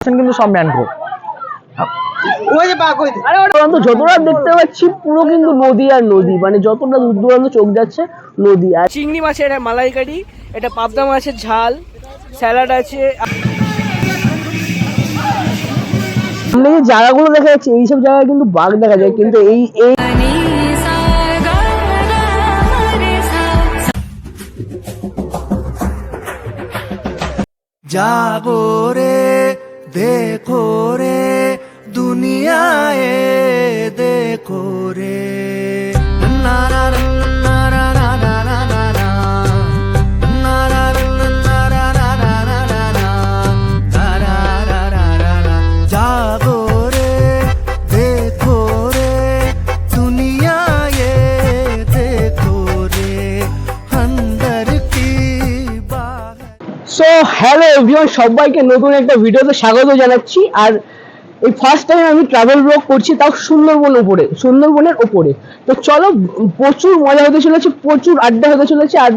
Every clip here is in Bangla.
কিন্তু সব ম্যানগ্রোভ মানে চিংড়ি মাছের এটা মালাইকারি এটা পাবদা মাছের ঝাল স্যালাড আছে। যে জায়গাগুলো দেখা যাচ্ছে এইসব জায়গায় কিন্তু বাঘ দেখা যায় কিন্তু এই এই জাগরে देखो रे दुनिया ये এভরিওয়ান সবাইকে নতুন একটা ভিডিওতে স্বাগত জানাচ্ছি। আর এই ফার্স্ট টাইম আমি ট্রাভেল ব্লগ করছি তাও সুন্দরবন উপরে, সুন্দরবনের ওপরে। তো চলো, প্রচুর মজা হতে চলেছে, প্রচুর আড্ডা হতে চলেছে, আর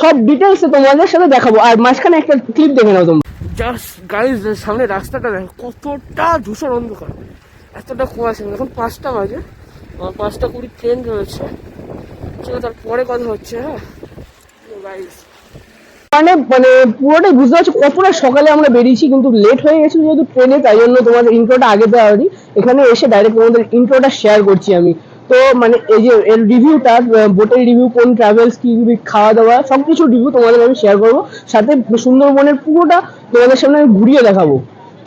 সব ডিটেলসে তোমাদের সাথে দেখাবো। আর মাঝখানে একটা ক্লিপ দেখে নাও তোমরা। জাস্ট গাইজ সামনে রাস্তাটা দেখো, কতটা ধূসর অন্ধকার। এতটা কুয়াশা, এখন পাঁচটা বাজে। আমার পাঁচটা কুড়ি ট্রেন রয়েছে চলো, তারপরে কথা হচ্ছে হ্যাঁ? গাইজ মানে মানে পুরোটাই বুঝতে পারছ কতটা সকালে আমরা বেরিয়েছি, কিন্তু লেট হয়ে গেছিল যেহেতু ট্রেনে তাই জন্য তোমাদের ইন্ট্রোটা আগে দেওয়া হয়নি। এখানে এসে ডাইরেক্ট তোমাদের ইন্ট্রোটা শেয়ার করছি আমি। তো মানে এই যে এর রিভিউটা বোটের রিভিউ কোন ট্রাভেলস কি খাওয়া দাওয়া সব কিছু রিভিউ তোমাদের আমি শেয়ার করব। সাথে সুন্দরবনের পুরোটা তোমাদের সামনে আমি ঘুরিয়ে দেখাবো।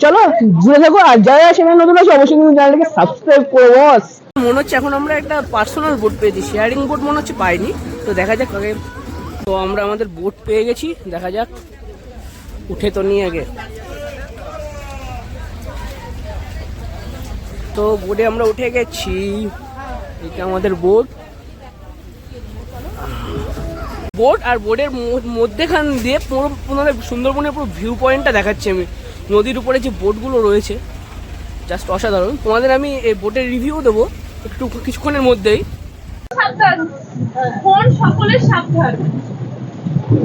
চলো জুড়ে থাকো আর যারা সেখানে নতুন আছে, অবশ্যই কিন্তু চ্যানেলটাকে সাবস্ক্রাইব করো বস মনে হচ্ছে এখন আমরা একটা পার্সোনাল বোট পেয়েছি। শেয়ারিং বোট মনে হচ্ছে পাইনি। তো দেখা যাক তো আমরা আমাদের বোট পেয়ে গেছি, দেখা যাক। উঠে তো নিয়ে আগে। তো বোটে আমরা উঠে গেছি। এটা আমাদের বোট বোট আর বোটের মধ্যেখান দিয়ে পুরো পুরো সুন্দরবনের পুরো ভিউ পয়েন্টটা দেখাচ্ছি আমি। নদীর উপরে যে বোটগুলো রয়েছে জাস্ট অসাধারণ। তোমাদের আমি এই বোটের রিভিউ দেবো, একটু কিছুক্ষণের মধ্যেই।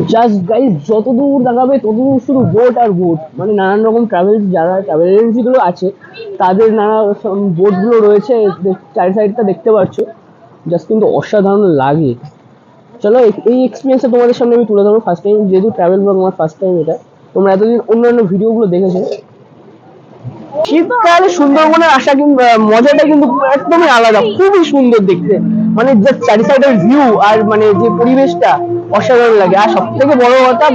জাস্ট গাইজ যত দূর দেখাবে, তত দূর শুধু বোট আর বোট মানে নানান রকম ট্রাভেল যারা ট্রাভেল এজেন্সিগুলো আছে, তাদের নানা বোটগুলো রয়েছে চারি সাইডটা দেখতে পাচ্ছ জাস্ট কিন্তু অসাধারণ লাগে। চলো, এই- এই এক্সপিরিয়েন্সটা তোমাদের সামনে আমি তুলে ধরবো। ফার্স্ট টাইম যেহেতু ট্রাভেল ব্লগ আমার ফার্স্ট টাইম এটা, তোমরা এতদিন অন্যান্য ভিডিওগুলো দেখেছ। শীতকালে সুন্দরবনের আসা কিন্তু মজাটা কিন্তু একদমই আলাদা, খুবই সুন্দর দেখতে। মানে যে চারি সাইডের ভিউ আর মানে যে পরিবেশটা অসাধারণ লাগে। আর সব থেকে বড় কথা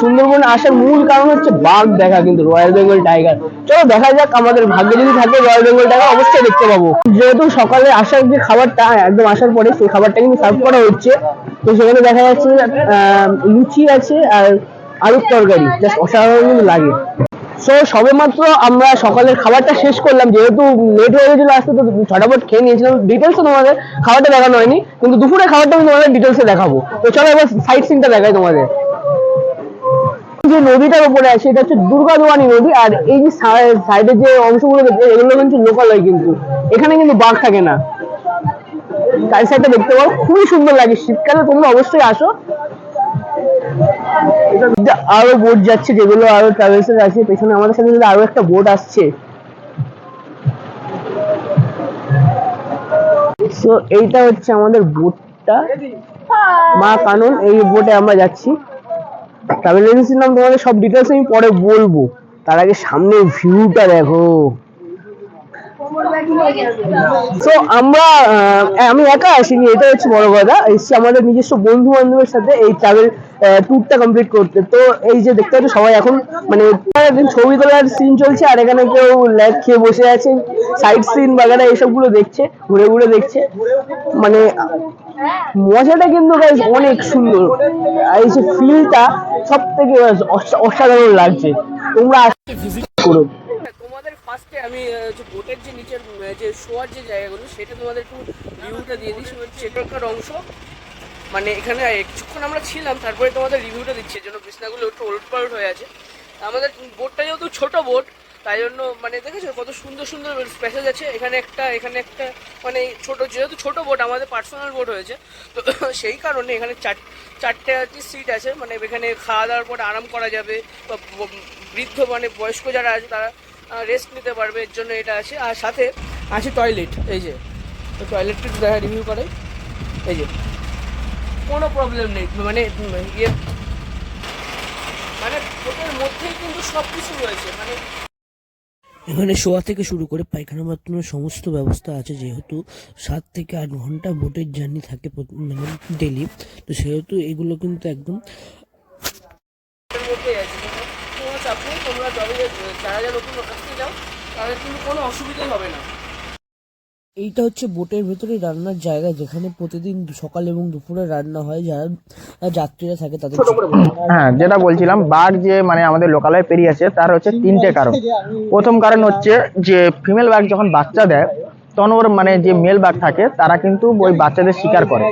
সুন্দরবনে আসার মূল কারণ হচ্ছে বাঘ দেখা কিন্তু রয়্যাল বেঙ্গল টাইগার চলো দেখা যাক, আমাদের ভাগ্যে যদি থাকে রয়্যাল বেঙ্গল টাইগার অবশ্যই দেখতে পাবো। যেহেতু সকালে আসার যে খাবারটা একদম আসার পরে সেই খাবারটা কিন্তু সার্ভ করা হচ্ছে। তো সেখানে দেখা যাচ্ছে লুচি আছে আর আলুর তরকারি জাস্ট অসাধারণ কিন্তু লাগে। সো সবে মাত্র আমরা সকালের খাবারটা শেষ করলাম। যেহেতু লেট হয়ে গেছিল আসতে, তো ছটাপট খেয়ে নিয়েছিলাম। ডিটেলসে তোমাদের খাবারটা দেখানো হয়নি, কিন্তু দুপুরে খাবারটা আমি তোমাদের ডিটেলসে দেখাবো। তো চলো এবার সাইড সিনটা দেখাই তোমাদের। যে নদীটার উপরে আছে, এটা হচ্ছে দুর্গাদুয়ানি নদী, আর এই যে সাইডের যে অংশগুলো এগুলো কিন্তু লোকাল হয় কিন্তু। এখানে কিন্তু বাঘ থাকে না। চারি সাইডটা দেখতে পাও, খুবই সুন্দর লাগে। শীতকালে তোমরা অবশ্যই আসো। আরও বোট যাচ্ছে, যেগুলো আরও ট্রাভেলস আছে। পেছনে আমাদের সাথে আরও একটা বোট আসছে। সো এইটা হচ্ছে আমাদের বোটটা মা কানন, এই বোটে আমরা যাচ্ছি। ট্রাভেল এজেন্সির নাম তোমাদের সব ডিটেলস আমি পরে বলব। তার আগে সামনে ভিউটা দেখো। তো আমরা আমি একা আসিনি এটা হচ্ছে বড় কথা এসছি আমাদের নিজস্ব বন্ধু বান্ধবের সাথে এই ট্রাভেল ট্যুরটা কমপ্লিট করতে। তো এই যে দেখতে পাচ্ছ সবাই এখন মানে ছবি তোলার সিন চলছে আর এখানে কেউ ল্যাব খেয়ে বসে আছে। সাইড সিন বাগারা এইসবগুলো দেখছে ঘুরে ঘুরে দেখছে। মানে মজাটা কিন্তু guys অনেক সুন্দর। এই যে ফিলটা সব থেকে অসাধারণ লাগছে। তোমরা করো। আমি যে বোটের যে নিচের যে শোয়ার যে জায়গাগুলো, সেটা তোমাদের একটু রিভিউটা দিয়ে দিই। সেটা হচ্ছে এখানকার অংশ। মানে এখানে কিছুক্ষণ আমরা ছিলাম, তারপরে তোমাদের রিভিউটা দিচ্ছি। যেন বিছনাগুলো একটু ওলট পালট হয়ে আছে। আমাদের বোটটা যেহেতু ছোট বোট তাই জন্য মানে দেখেছ কত সুন্দর সুন্দর প্যাসেজ আছে। এখানে একটা এখানে একটা মানে ছোট, যেহেতু ছোট বোট আমাদের পার্সোনাল বোট হয়েছে, তো সেই কারণে এখানে চার, চারটে সিট আছে। মানে এখানে খাওয়া দাওয়ার পর আরাম করা যাবে। বা, বৃদ্ধ মানে বয়স্ক যারা আছে, তারা রেস্ট নিতে পারবে এর জন্য এটা আছে। আর সাথে আছে টয়লেট এই যে। তো টয়লেটটা একটু দেখা রিভিউ করে এই যে। কোনো প্রবলেম নেই মানে ইয়ে। মানে ওটার মধ্যেই কিন্তু সব কিছু রয়েছে মানে। এখানে শোয়া থেকে শুরু করে পায়খানা বাথরুমের সমস্ত ব্যবস্থা আছে যেহেতু সাত থেকে আট ঘণ্টা বোটের জার্নি থাকে মানে ডেলি তো সেহেতু এগুলো কিন্তু একদম মধ্যেই আছে নেই তোমরা যবে যারা যারা নতুন আসতে যাও তাদের কিন্তু কোনো অসুবিধাই হবে না। এইটা হচ্ছে বোটের ভেতরে রান্নার জায়গা যেখানে প্রতিদিন সকাল এবং দুপুরে রান্না হয়। যারা যাত্রীরা থাকে তাদের হ্যাঁ যেটা বলছিলাম বাঘ যে মানে আমাদের লোকালয় পেরিয়ে আছে তার হচ্ছে তিনটে কারণ। প্রথম কারণ হচ্ছে যে ফিমেল বাঘ যখন বাচ্চা দেয় তখন ওর মানে যে মেল বাঘ থাকে তারা কিন্তু ওই বাচ্চাদের শিকার করে।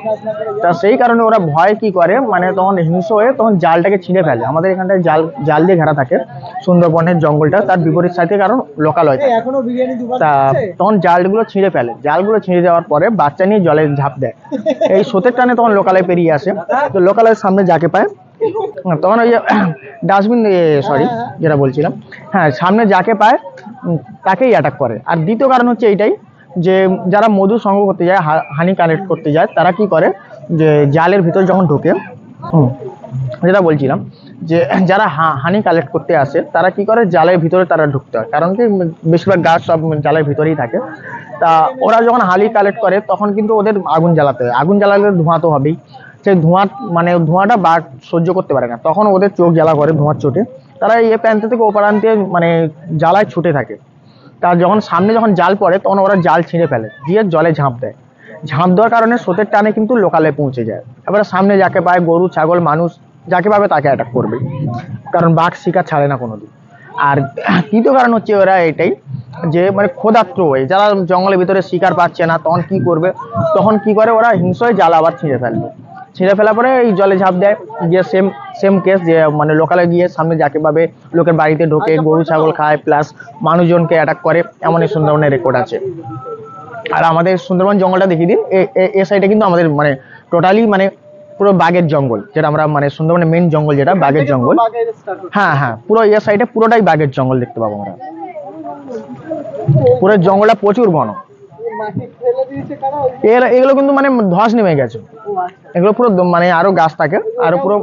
তা সেই কারণে ওরা ভয় কি করে? মানে তখন হিংস্র হয়ে তখন জালটাকে ছিঁড়ে ফেলে। আমাদের এখানটায় জাল জাল দিয়ে ঘেরা থাকে সুন্দরবনের জঙ্গলটা তার বিপরীত সাথে কারণ লোকালয় তা তখন জালগুলো ছিঁড়ে ফেলে। জালগুলো ছিঁড়ে যাওয়ার পরে বাচ্চা নিয়ে জলে ঝাঁপ দেয়। এই স্রোতের টানে তখন লোকালয় পেরিয়ে আসে। তো লোকালয়ের সামনে যাকে পায় হ্যাঁ, তখন ওই যে ডাস্টবিন সরি যেটা বলছিলাম। হ্যাঁ সামনে যাকে পায় তাকেই অ্যাটাক করে। আর দ্বিতীয় কারণ হচ্ছে এইটাই যে যারা মধু সংগ্রহ করতে যায় হানি কালেক্ট করতে যায়, তারা কি করে? যে জালের ভিতর যখন ঢোকে যেটা বলছিলাম, যে যারা হানি কালেক্ট করতে আসে, তারা কি করে? জালের ভিতরে তারা ঢুকতে হয়। কারণ কি, বেশিরভাগ গাছ সব জালের ভিতরেই থাকে। তা ওরা যখন হালি কালেক্ট করে, তখন কিন্তু ওদের আগুন জ্বালাতে হয়। আগুন জ্বালালে ধোঁয়া তো হবেই। সেই ধোঁয়া মানে ধোঁয়াটা বাঘ সহ্য করতে পারে না। তখন ওদের চোখ জ্বালা করে ধোঁয়ার চোটে। তারা এই প্রান্ত থেকে ও প্রান্তে মানে জ্বালায় ছুটে থাকে। তার যখন সামনে যখন জাল পড়ে, তখন ওরা জাল ছিঁড়ে ফেলে, দিয়ে জলে ঝাঁপ দেয়। ঝাঁপ দেওয়ার কারণে স্রোতের টানে কিন্তু লোকালে পৌঁছে যায়। এবারে সামনে যাকে পায় গরু, ছাগল, মানুষ, যাকে পাবে তাকে অ্যাটাক করবে। কারণ বাঘ শিকার ছাড়ে না কোনোদিন। আর তৃতীয় কারণ হচ্ছে ওরা এটাই যে মানে ক্ষুধার্ত হয়ে, যারা জঙ্গলের ভিতরে শিকার পাচ্ছে না, তখন কি করবে? তখন কি করে ওরা হিংস্র জাল আবার ছিঁড়ে ফেলবে। ছিঁড়ে ফেলার পরে এই জলে ঝাঁপ দেয় গিয়ে সেম সেম কেস যে মানে লোকালে গিয়ে সামনে যাকে পাবে লোকের বাড়িতে ঢোকে গরু ছাগল খায় প্লাস মানুষজনকে অ্যাটাক করে এমনই সুন্দরবনের রেকর্ড আছে। আর আমাদের সুন্দরবন জঙ্গলটা দেখিয়ে দিন এ সাইডে কিন্তু আমাদের মানে টোটালি মানে পুরো বাঘের জঙ্গল যেটা আমরা মানে সুন্দরবনের মেন জঙ্গল যেটা বাঘের জঙ্গল। হ্যাঁ হ্যাঁ পুরো এ সাইডে পুরোটাই বাঘের জঙ্গল দেখতে পাবো আমরা। পুরো জঙ্গলটা প্রচুর ঘন। এর এগুলো কিন্তু মানে ধস নেমে গেছে। এগুলো পুরো মানে আরও গাছ থাকে আরও পুরো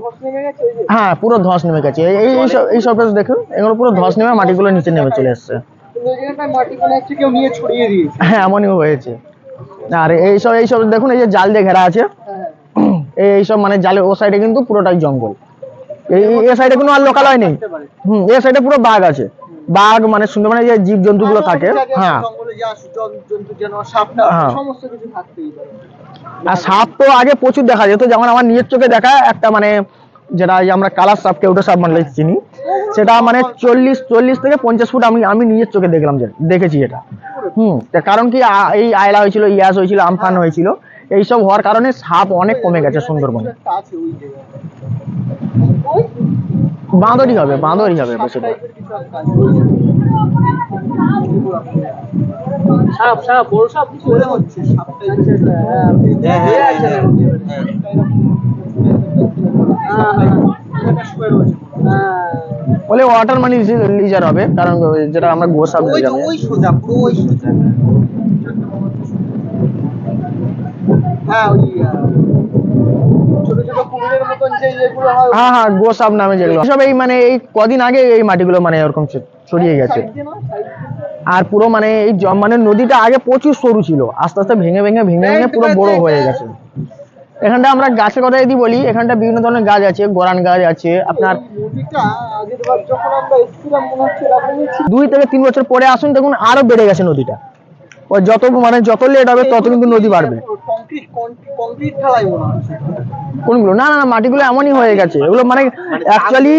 হ্যাঁ পুরো ধস নেমে গেছে। এই এই- এইসব গাছ দেখুন এগুলো পুরো ধস নেমে মাটিগুলো নিচে নেমে চলে এসছে। হ্যাঁ এমনই হয়েছে। আর এইসব এইসব দেখুন এই যে জাল দিয়ে ঘেরা আছে। এইসব মানে জালে ও সাইডে কিন্তু পুরোটাই জঙ্গল। এই এই- এ সাইডে কোনো আর লোকালয় নেই। হুম এ সাইডে পুরো বাঘ আছে। বাঘ মানে সুন্দরবনে যে জীব জন্তুগুলো থাকে হ্যাঁ। হ্যাঁ। আর সাপ তো আগে প্রচুর দেখা যেত যেমন আমার নিজের চোখে দেখা একটা মানে যেটা আমরা কালার সাপ কেউটো সাপ মানে চিনি সেটা মানে চল্লিশ চল্লিশ থেকে পঞ্চাশ ফুট আমি আমি নিজের চোখে দেখলাম যে দেখেছি এটা। হুম কারণ কি এই আয়লা হয়েছিল ইয়াস হয়েছিল আমফান হয়েছিল এইসব হওয়ার কারণে সাপ অনেক কমে গেছে সুন্দরবনে। বাঁদরই হবে বাঁদরই হবে বেশিরভাগ। সাপ সাপ বড় সাপ কিছু হচ্ছে। বলে ওয়াটার মানি লিজার হবে কারণ যেটা আমরা গোসাপ লিজার সোজা পুরো ওই সোজা। হ্যাঁ ওই ছোট ছোট কুমিরের মতন যে ইয়েগুলো হয় হ্যাঁ হ্যাঁ গোসাপ নামে যেগুলো। সব এই মানে এই কদিন আগে এই মাটিগুলো মানে এরকম ছড়িয়ে গেছে। আর পুরো মানে এই মানে নদীটা আগে প্রচুর সরু ছিল। আস্তে আস্তে ভেঙে ভেঙে ভেঙে ভেঙে পুরো বড় হয়ে গেছে। এখানটা আমরা গাছের কথা যদি বলি এখানটা বিভিন্ন ধরনের গাছ আছে গোরান গাছ আছে আপনার দুই থেকে তিন বছর পরে আসুন দেখুন আরও বেড়ে গেছে নদীটা। যত মানে যত লেট হবে তত কিন্তু নদী বাড়বে। কোনগুলো? না না না, মাটিগুলো এমনই হয়ে গেছে। এগুলো মানে অ্যাকচুয়ালি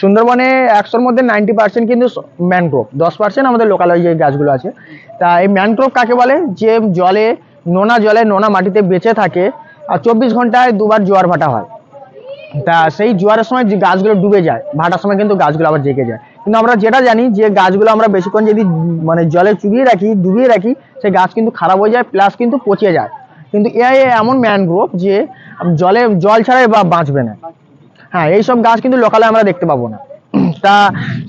সুন্দরবনে একশোর মধ্যে নাইনটি পার্সেন্ট কিন্তু ম্যানগ্রোভ দশ পার্সেন্ট আমাদের লোকাল যে গাছগুলো আছে। তা এই ম্যানগ্রোভ কাকে বলে? যে জলে নোনা জলে নোনা মাটিতে বেঁচে থাকে আর চব্বিশ ঘন্টায় দুবার জোয়ার ভাটা হয়। তা সেই জোয়ারের সময় যে গাছগুলো ডুবে যায় ভাটার সময় কিন্তু গাছগুলো আবার জেগে যায়। কিন্তু আমরা যেটা জানি যে গাছগুলো আমরা বেশিক্ষণ যদি মানে জলে চুবিয়ে রাখি ডুবিয়ে রাখি সেই গাছ কিন্তু খারাপ হয়ে যায় প্লাস কিন্তু পচে যায়। কিন্তু এআই এমন ম্যানগ্রোভ যে জলে, জল ছাড়াই বা বাঁচবে না। হ্যাঁ এইসব গাছ কিন্তু লোকালে আমরা দেখতে পাবো না। তা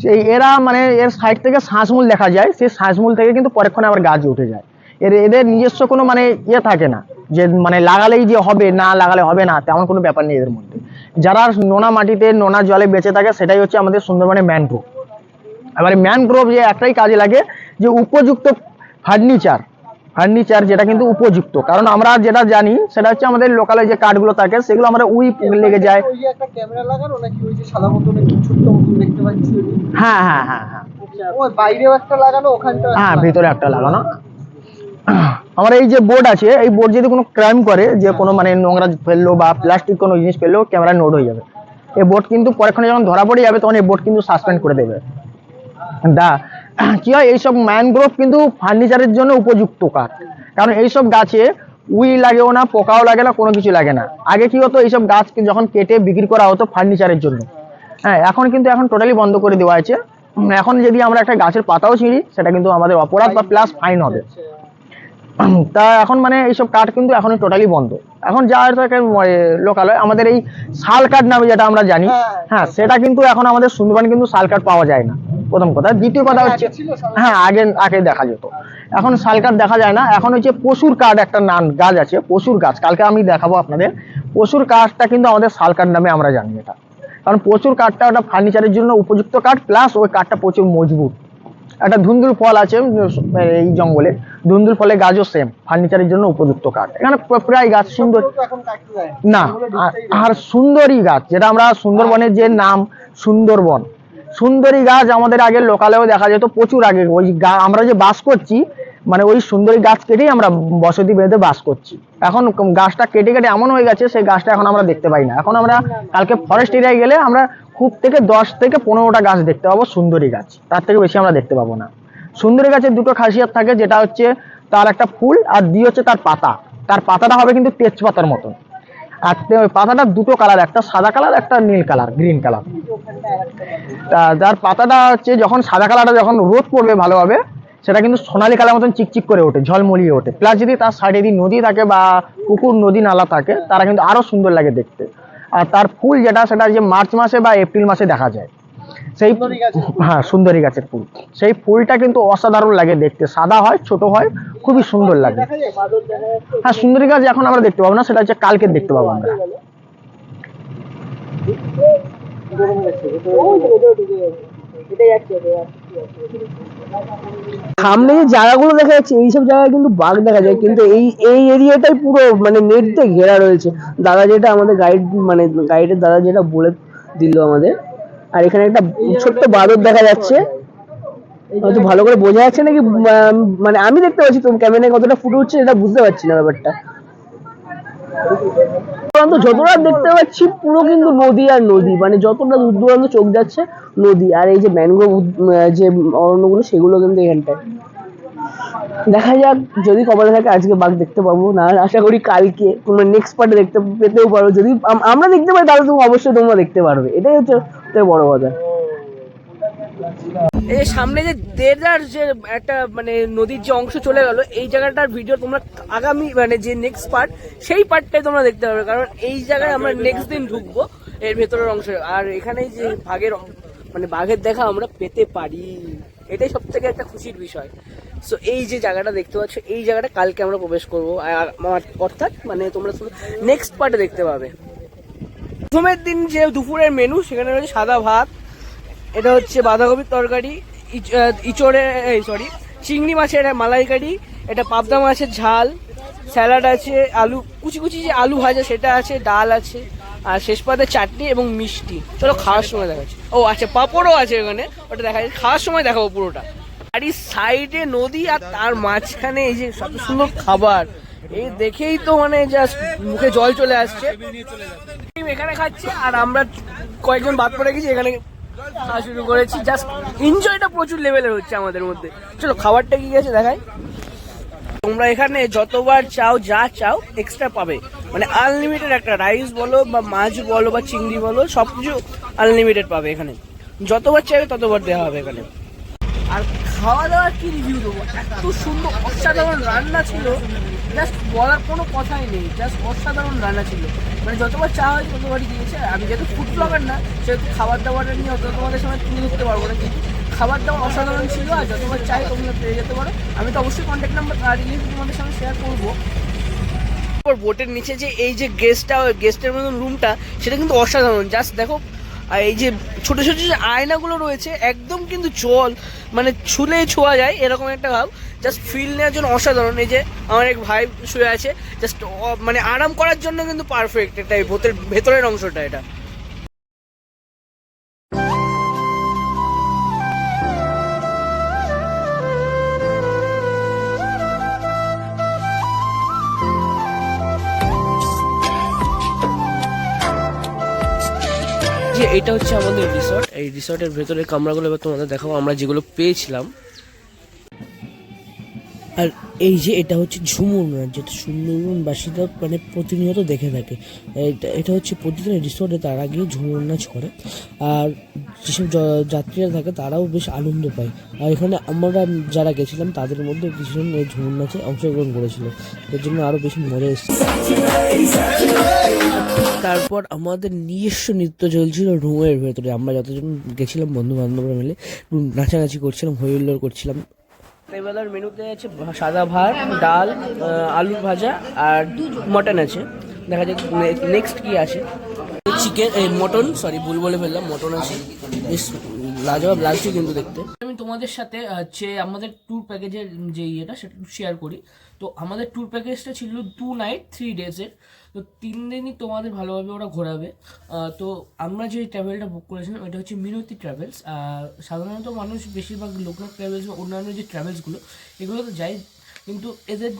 সেই এরা মানে এর সাইড থেকে শ্বাসমূল দেখা যায়, সেই শ্বাসমূল থেকে কিন্তু পরেক্ষণে আবার গাছ উঠে যায়। এর, এদের নিজস্ব কোনো মানে ইয়ে থাকে না, যে মানে লাগালেই যে হবে, না লাগালে হবে না, তেমন কোনো ব্যাপার নেই এদের মধ্যে। যারা নোনা মাটিতে নোনা জলে বেঁচে থাকে, সেটাই হচ্ছে আমাদের সুন্দরবনের ম্যানগ্রোভ এবারে ম্যানগ্রোভ যে একটাই কাজে লাগে, যে উপযুক্ত ফার্নিচার। ফার্নিচার যেটা কিন্তু উপযুক্ত। কারণ আমরা যেটা জানি সেটা হচ্ছে আমাদের লোকালে যে কাঠগুলো থাকে সেগুলো আমরা উই লেগে যায়? হ্যাঁ হ্যাঁ হ্যাঁ হ্যাঁ। ওখানটা হ্যাঁ ভিতরে একটা লাগানো। আমার এই যে বোর্ড আছে এই বোর্ড যদি কোনো ক্রাইম করে যে কোনো মানে নোংরা ফেলল বা প্লাস্টিক কোনো জিনিস ফেলল ক্যামেরা নোট হয়ে যাবে। এই বোর্ড কিন্তু পরেক্ষণে যখন ধরা পড়ে যাবে তখন এই বোর্ড কিন্তু সাসপেন্ড করে দেবে। দা কি হয়? এইসব ম্যানগ্রোভ কিন্তু ফার্নিচারের জন্য উপযুক্ত কাঠ। কারণ এইসব গাছে উই লাগেও না পোকাও লাগে না কোনো কিছু লাগে না। আগে কি হতো এইসব গাছ যখন কেটে বিক্রি করা হতো ফার্নিচারের জন্য। হ্যাঁ এখন কিন্তু এখন টোটালি বন্ধ করে দেওয়া উম, এখন যদি আমরা একটা গাছের পাতাও ছিঁড়ি সেটা কিন্তু আমাদের অপরাধ বা প্লাস ফাইন হবে। তা এখন মানে এইসব কাঠ কিন্তু এখন টোটালি বন্ধ। এখন যা লোকালয় আমাদের এই শাল কাঠ নামে যেটা আমরা জানি হ্যাঁ সেটা কিন্তু এখন আমাদের সুন্দরবন কিন্তু শাল কাঠ পাওয়া যায় না। প্রথম কথা। দ্বিতীয় কথা হচ্ছে হ্যাঁ আগে আগে দেখা যেত। এখন শাল কাঠ দেখা যায় না। এখন হচ্ছে পশুর কাঠ একটা নান গাছ আছে পশুর গাছ। কালকে আমি দেখাবো আপনাদের। পশুর কাঠটা কিন্তু আমাদের শাল কাঠ নামে আমরা জানি এটা। কারণ প্রচুর কাঠটা ওটা ফার্নিচারের জন্য উপযুক্ত কাঠ প্লাস ওই কাঠটা প্রচুর মজবুত। একটা ধুন্দুল ফল আছে এই জঙ্গলে। ধুন্দুল ফলের গাছও সেম ফার্নিচারের জন্য উপযুক্ত কাঠ এখানে প্রায় গাছ সুন্দর না আর- আর সুন্দরী গাছ যেটা আমরা সুন্দরবনের যে নাম সুন্দরবন। সুন্দরী গাছ আমাদের আগে লোকালেও দেখা যেত, প্রচুর আগে। ওই আমরা যে বাস করছি মানে ওই সুন্দরী গাছ কেটেই আমরা বসতি বেঁধে বাস করছি। এখন গাছটা কেটে কেটে এমন হয়ে গেছে, সেই গাছটা এখন আমরা দেখতে পাই না। এখন আমরা কালকে ফরেস্ট এরিয়ায় গেলে আমরা খুব থেকে দশ থেকে পনেরোটা গাছ দেখতে পাবো সুন্দরী গাছ। তার থেকে বেশি আমরা দেখতে পাবো না। সুন্দরী গাছের দুটো খাসিয়াত থাকে, যেটা হচ্ছে তার একটা ফুল আর দুই হচ্ছে তার পাতা। তার পাতাটা হবে কিন্তু তেজপাতার মতন। আর পাতাটা দুটো কালার একটা সাদা কালার একটা নীল কালার গ্রিন কালার তা যার পাতাটা হচ্ছে যখন সাদা কালারটা যখন রোদ পড়বে ভালোভাবে, সেটা কিন্তু সোনালি কালার মতন চিকচিক করে ওঠে, ঝলমলিয়ে ওঠে। প্লাস যদি তার সাইডে যদি নদী থাকে বা পুকুর নদী, নালা থাকে, তারা কিন্তু আরও সুন্দর লাগে দেখতে। আর তার ফুল যেটা, সেটা যে মার্চ মাসে বা এপ্রিল মাসে দেখা যায়। সেই হ্যাঁ সুন্দরী গাছের ফুল। সেই ফুলটা কিন্তু অসাধারণ লাগে দেখতে। সাদা হয় ছোট হয় খুবই সুন্দর লাগে। হ্যাঁ সুন্দরী গাছ এখন আমরা দেখতে পাবো না সেটা হচ্ছে কালকে দেখতে পাবো আমরা। সামনে যে জায়গাগুলো দেখা যাচ্ছে এইসব জায়গায় কিন্তু বাঘ দেখা যায় কিন্তু এই এই এরিয়াটাই পুরো মানে নেট দিয়ে ঘেরা রয়েছে। দাদা যেটা আমাদের গাইড মানে গাইডের দাদা যেটা বলে দিল আমাদের আর এখানে একটা ছোট্ট বাদর দেখা যাচ্ছে। হয়তো ভালো করে বোঝা যাচ্ছে নাকি মানে আমি দেখতে পাচ্ছি তো ক্যামেরায় কতটা ফুটে উঠছে এটা বুঝতে পারছি না ব্যাপারটা। যতটা দেখতে পাচ্ছি পুরো কিন্তু নদী আর নদী মানে যতটা দূর দূরান্ত চোখ যাচ্ছে নদী। আর এই যে ম্যানগ্রোভ যে অরণ্যগুলো, সেগুলো কিন্তু এখানটায়। দেখা যাক, যদি কপালে থাকে আজকে বাঘ দেখতে পাবো। না আশা করি কালকে তোমরা নেক্সট পার্টে দেখতে পেতেও পারো। যদি আমরা দেখতে পাই তাহলে তুমি অবশ্যই তোমরা দেখতে পারবে। এটাই হচ্ছে সবথেকে বড় কথা। এই যে সামনে যে দেড়ার যে একটা মানে নদীর যে অংশ চলে গেল, এই জায়গাটার ভিডিও তোমরা আগামী মানে যে নেক্সট পার্ট সেই পার্টটাই তোমরা দেখতে পাবে কারণ এই জায়গায় আমরা নেক্সট দিন ঢুকবো, এর ভেতরের অংশে। আর এখানেই যে অং- মানে বাঘের দেখা আমরা পেতে পারি। এটাই সব থেকে একটা খুশির বিষয়। সো এই যে জায়গাটা দেখতে পাচ্ছ, এই জায়গাটা কালকে আমরা প্রবেশ করব। অর্থাৎ মানে তোমরা শুধু নেক্সট পার্টে দেখতে পাবে। প্রথমের দিন যে দুপুরের মেনু সেখানে রয়েছে সাদা ভাত, এটা হচ্ছে বাঁধাকপির তরকারি ইচড়ে সরি চিংড়ি মাছের মালাইকারি, এটা পাবদা মাছের ঝাল, স্যালাড আছে, আলু, কুচি কুচি যে আলু ভাজা, সেটা আছে, ডাল আছে। আর শেষ পাতে চাটনি এবং মিষ্টি। চলো খাওয়ার সময় দেখাচ্ছি। ও আচ্ছা পাঁপড়ও আছে ওখানে, ওটা দেখা যাচ্ছে খাওয়ার সময় দেখাবো পুরোটা। বাড়ির সাইডে নদী আর তার মাঝখানে এই যে সব সুন্দর খাবার এই দেখেই তো মানে জাস্ট মুখে জল চলে আসছে। এখানে খাচ্ছে আর আমরা কয়েকজন বাদ পড়ে গেছি, এখানে খাওয়া শুরু করেছি। জাস্ট এনজয়টা প্রচুর লেভেলের হচ্ছে আমাদের মধ্যে। চলো, খাবারটা কি গেছে দেখাই। তোমরা এখানে যতবার চাও, যা চাও এক্সট্রা পাবে। মানে আনলিমিটেড একটা রাইস বলো বা মাছ বলো বা চিংড়ি বলো সব কিছু আনলিমিটেড পাবে এখানে। যতবার চাইবে ততবার দেওয়া হবে এখানে। আর খাওয়া দাওয়ার কি রিভিউ দেবো? এত সুন্দর অসাধারণ রান্না ছিল। জাস্ট বলার কোনো কথাই নেই। জাস্ট অসাধারণ রান্না ছিল। মানে যতবার চা হয় ততবারই দিয়েছে। আমি যেহেতু ফুড ব্লগার না, সেহেতু খাবার দাবারটা নিয়ে অত তোমাদের সামনে তুলে ধরতে পারব না। কিন্তু খাবার দাবার অসাধারণ ছিল, আর যতবার চাই তোমরা পেয়ে যেতে পারো। আমি তো অবশ্যই কন্ট্যাক্ট নাম্বার ইয়ে তোমাদের সামনে শেয়ার করব। তারপর বোটের নিচে যে এই যে গেস্টটা ওই গেস্টের মতন রুমটা সেটা কিন্তু অসাধারণ। জাস্ট দেখো, আর এই যে ছোট ছোট যে আয়নাগুলো রয়েছে, একদম কিন্তু জল মানে ছুলে ছোঁয়া যায়, এরকম একটা ভাব। জাস্ট ফিল নেওয়ার জন্য অসাধারণ। এই যে আমার এক ভাই শুয়ে আছে জাস্ট মানে আরাম করার জন্য কিন্তু পারফেক্ট এটা এই ভেতরের অংশটা এটা। এটা হচ্ছে আমাদের রিসর্ট এই রিসর্টের ভেতরে কামরাগুলো এবার তোমাদের দেখাবো। আমরা যেগুলো পেয়েছিলাম আর এই যে এটা হচ্ছে ঝুমুর নাচ যেটা সুন্দরবনবাসীরা মানে প্রতিনিয়ত দেখে থাকে। এটা হচ্ছে প্রতিদিন রিসোর্টে তারা গিয়ে ঝুমুর নাচ করে। আর যেসব যাত্রীরা থাকে তারাও বেশ আনন্দ পায়। আর এখানে আমরা যারা গেছিলাম তাদের মধ্যে কিছুজন এই ঝুমুর নাচে অংশগ্রহণ করেছিল। এর জন্য আরও বেশি মজা এসেছে। তারপর আমাদের নিজস্ব নৃত্য চলছিল রুমের ভেতরে। আমরা যতজন গেছিলাম বন্ধু বান্ধবরা মিলে নাচানাচি করছিলাম, হই হুল্লোড় করছিলাম। এবেলার মেনুতে আছে সাদা ভাত, ডাল আলুর ভাজা আর মটন আছে। দেখা যাক নেক্সট কি আছে চিকেন মটন সরি ভুল বলে ফেললাম, মটন আছে। লাজবাব লাগছে কিন্তু দেখতে। আমি তোমাদের সাথে যে আমাদের ট্যুর প্যাকেজের যে ইয়েটা সেটা শেয়ার করি। তো আমাদের ট্যুর প্যাকেজটা ছিল টু নাইট থ্রি ডেজের তো তিন দিনই তোমাদের ভালোভাবে ওরা ঘোরাবে। তো আমরা যে ট্রাভেলটা বুক করেছিলাম, এটা হচ্ছে মিনতি ট্রাভেলস সাধারণত মানুষ বেশিরভাগ লোকনাথ ট্রাভেলস বা অন্যান্য যে ট্রাভেলসগুলো এগুলো তো যাই কিন্তু এদের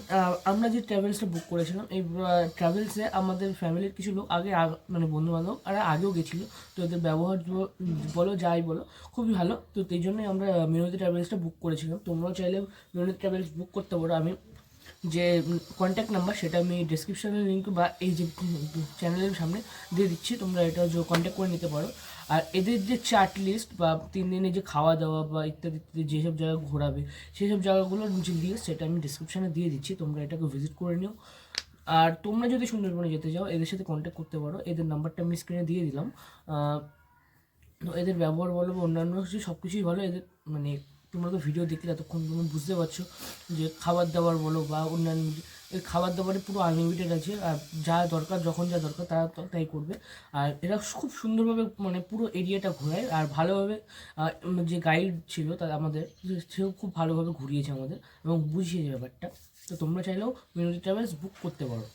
আমরা যে ট্রাভেলসটা বুক করেছিলাম, এই ট্রাভেলসে আমাদের ফ্যামিলির কিছু লোক আগে মানে বন্ধু বান্ধব আর আগেও গেছিল। তো এদের ব্যবহার বলো, যাই বলো, খুবই ভালো। তো এই জন্যই আমরা মিনতি ট্রাভেলসটা বুক করেছিলাম। তোমরাও চাইলে মিনতি ট্রাভেলস বুক করতে পারো। আমি যে কন্ট্যাক্ট নাম্বার সেটা আমি ডিসক্রিপশনের লিঙ্ক বা এই যে চ্যানেলের সামনে দিয়ে দিচ্ছি। তোমরা এটা কন্ট্যাক্ট করে নিতে পারো। আর এদের যে চার্ট লিস্ট বা তিন দিনে যে খাওয়া দাওয়া বা ইত্যাদি ইত্যাদি যেসব জায়গা ঘোরাবে সেসব জায়গাগুলোর যে লিস্ট সেটা আমি ডিসক্রিপশনে দিয়ে দিচ্ছি, তোমরা এটাকে ভিজিট করে নিও। আর তোমরা যদি সুন্দরবনে যেতে চাও, এদের সাথে কন্ট্যাক্ট করতে পারো, এদের নাম্বারটা আমি স্ক্রিনে দিয়ে দিলাম। তো এদের ব্যবহার বলো বা অন্যান্য কিছু সব কিছুই ভালো। এদের মানে তোমরা তো ভিডিও দেখলে এতক্ষণ তোমরা বুঝতে পারছ যে খাবার দাবার বলো বা অন্যান্য এই খাবার দাবারে পুরো আনলিমিটেড আছে, আর যা দরকার, যখন যা দরকার তারা তাই করবে। আর এরা খুব সুন্দরভাবে মানে পুরো এরিয়াটা ঘোরায়, আর ভালোভাবে যে গাইড ছিল তা আমাদের সেও খুব ভালোভাবে ঘুরিয়েছে আমাদের এবং বুঝিয়েছে ব্যাপারটা। তো তোমরা চাইলেও মিউনিটি ট্রাভেলস বুক করতে পারো।